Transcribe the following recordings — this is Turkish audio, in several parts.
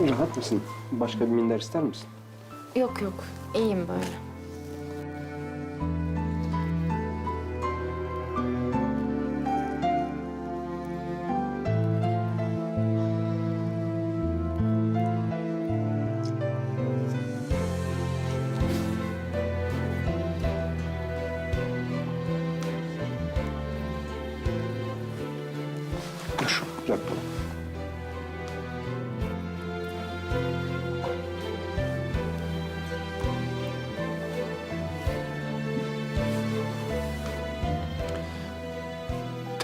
Rahat mısın? Başka bir minder ister misin? Yok yok. iyiyim böyle.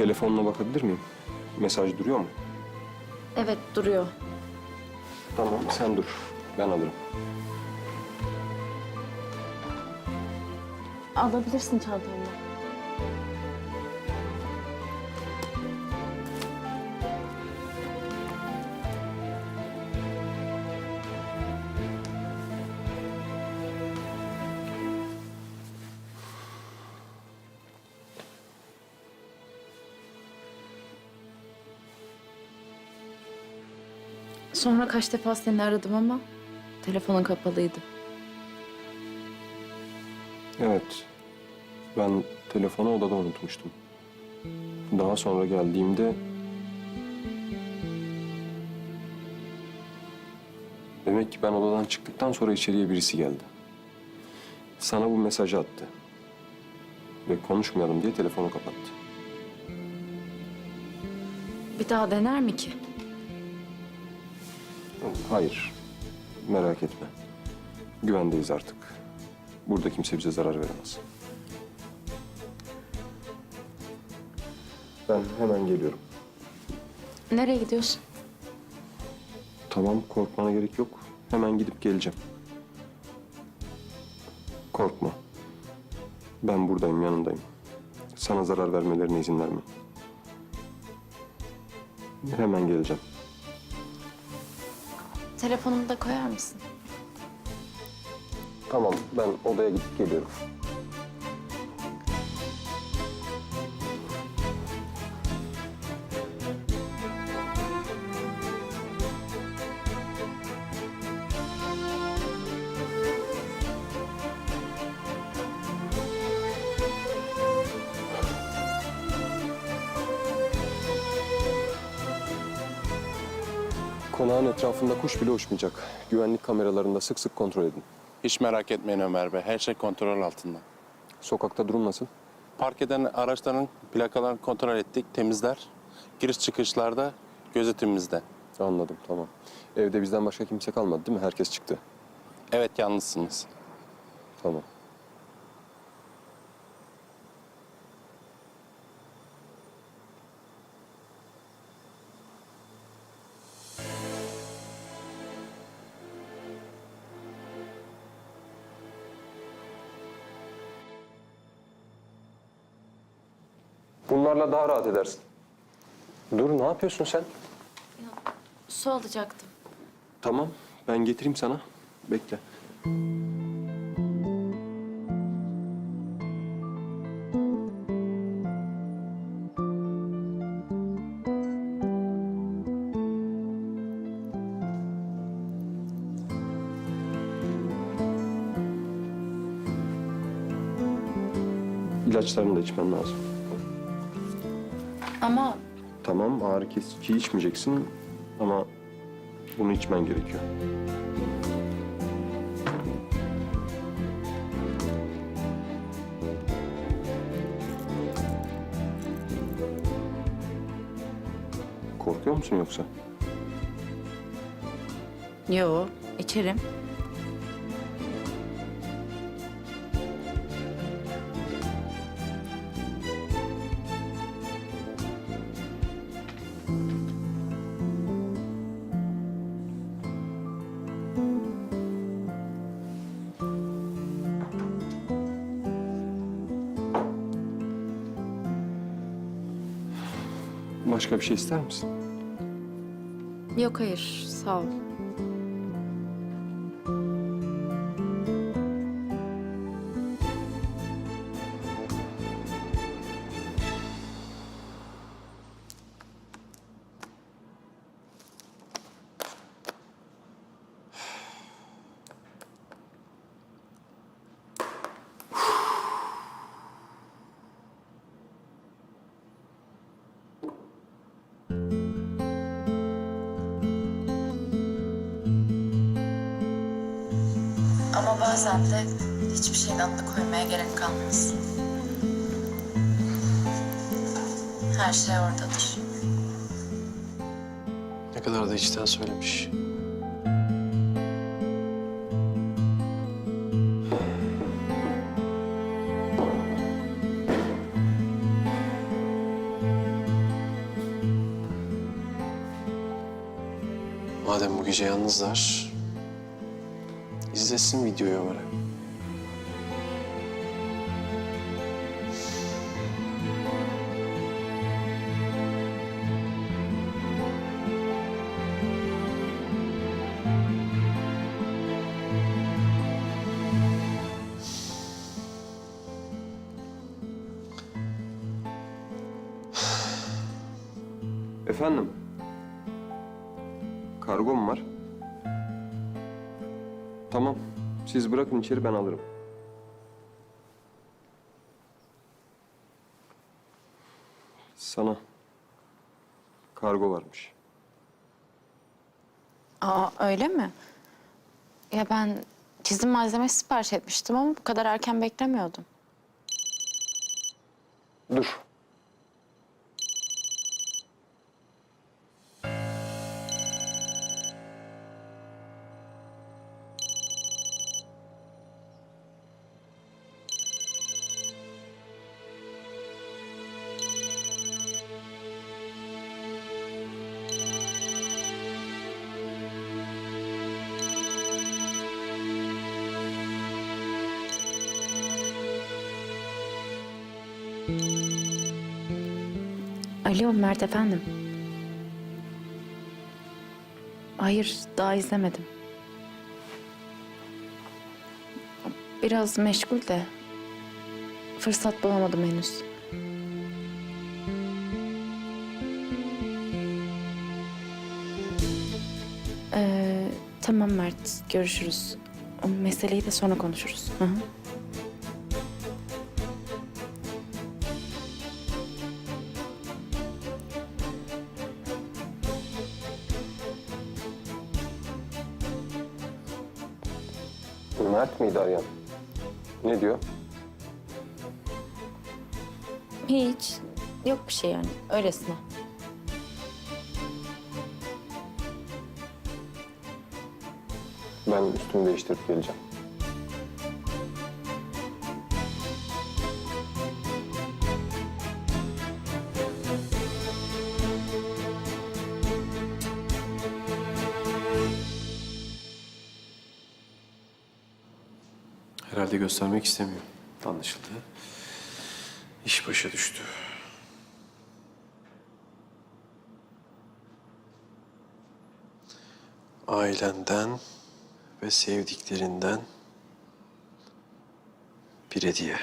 Telefonuna bakabilir miyim? Mesaj duruyor mu? Evet duruyor. Tamam, sen dur. Ben alırım. Alabilirsin çantamı. Sonra kaç defa seni aradım ama telefonun kapalıydı. Evet. Ben telefonu odada unutmuştum. Daha sonra geldiğimde... Demek ki ben odadan çıktıktan sonra içeriye birisi geldi. Sana bu mesajı attı. Ve konuşmayalım diye telefonu kapattı. Bir daha dener mi ki? Hayır. Merak etme. Güvendeyiz artık. Burada kimse bize zarar veremez. Ben hemen geliyorum. Nereye gidiyorsun? Tamam korkmana gerek yok. Hemen gidip geleceğim. Korkma. Ben buradayım yanındayım. Sana zarar vermelerine izin vermem. Hemen geleceğim. Telefonumu da koyar mısın? Tamam ben odaya gidip geliyorum. Konağın etrafında kuş bile uçmayacak. Güvenlik kameralarında sık sık kontrol edin. Hiç merak etmeyin Ömer Bey. Her şey kontrol altında. Sokakta durum nasıl? Park eden araçların plakalarını kontrol ettik, temizler. Giriş çıkışlarda gözetimimizde. Anladım, tamam. Evde bizden başka kimse kalmadı değil mi? Herkes çıktı. Evet yalnızsınız. Tamam. Bunlarla daha rahat edersin. Dur, ne yapıyorsun sen? Su alacaktım. Tamam, ben getireyim sana. Bekle. İlaçlarını da içmen lazım. Ama Tamam, ağrı kesici içmeyeceksin ama bunu içmen gerekiyor. Korkuyor musun yoksa? yo içerim. Başka bir şey ister misin? Yok hayır sağ ol. Ama bazen de hiçbir şeyden de koymaya gerek kalmaz. Her şey oradadır. Ne kadar da içten söylemiş. Madem bu gece yalnızlar, izlesin videoyu Ömer'e. Efendim? Kargom var. Tamam. Siz bırakın içeri ben alırım. Sana kargo varmış. Aa öyle mi? Ya ben çizim malzemesi sipariş etmiştim ama bu kadar erken beklemiyordum. Dur. Alo Mert efendim. Hayır daha izlemedim. Biraz meşgul de fırsat bulamadım henüz. Ee, tamam Mert görüşürüz. O meseleyi de sonra konuşuruz. Hı hı. Mert miydi arayan? Ne diyor? Hiç. Yok bir şey yani. Öylesine. Ben üstümü değiştirip geleceğim. Herhalde göstermek istemiyor. Anlaşıldı. İş başa düştü. Ailenden ve sevdiklerinden bir hediye.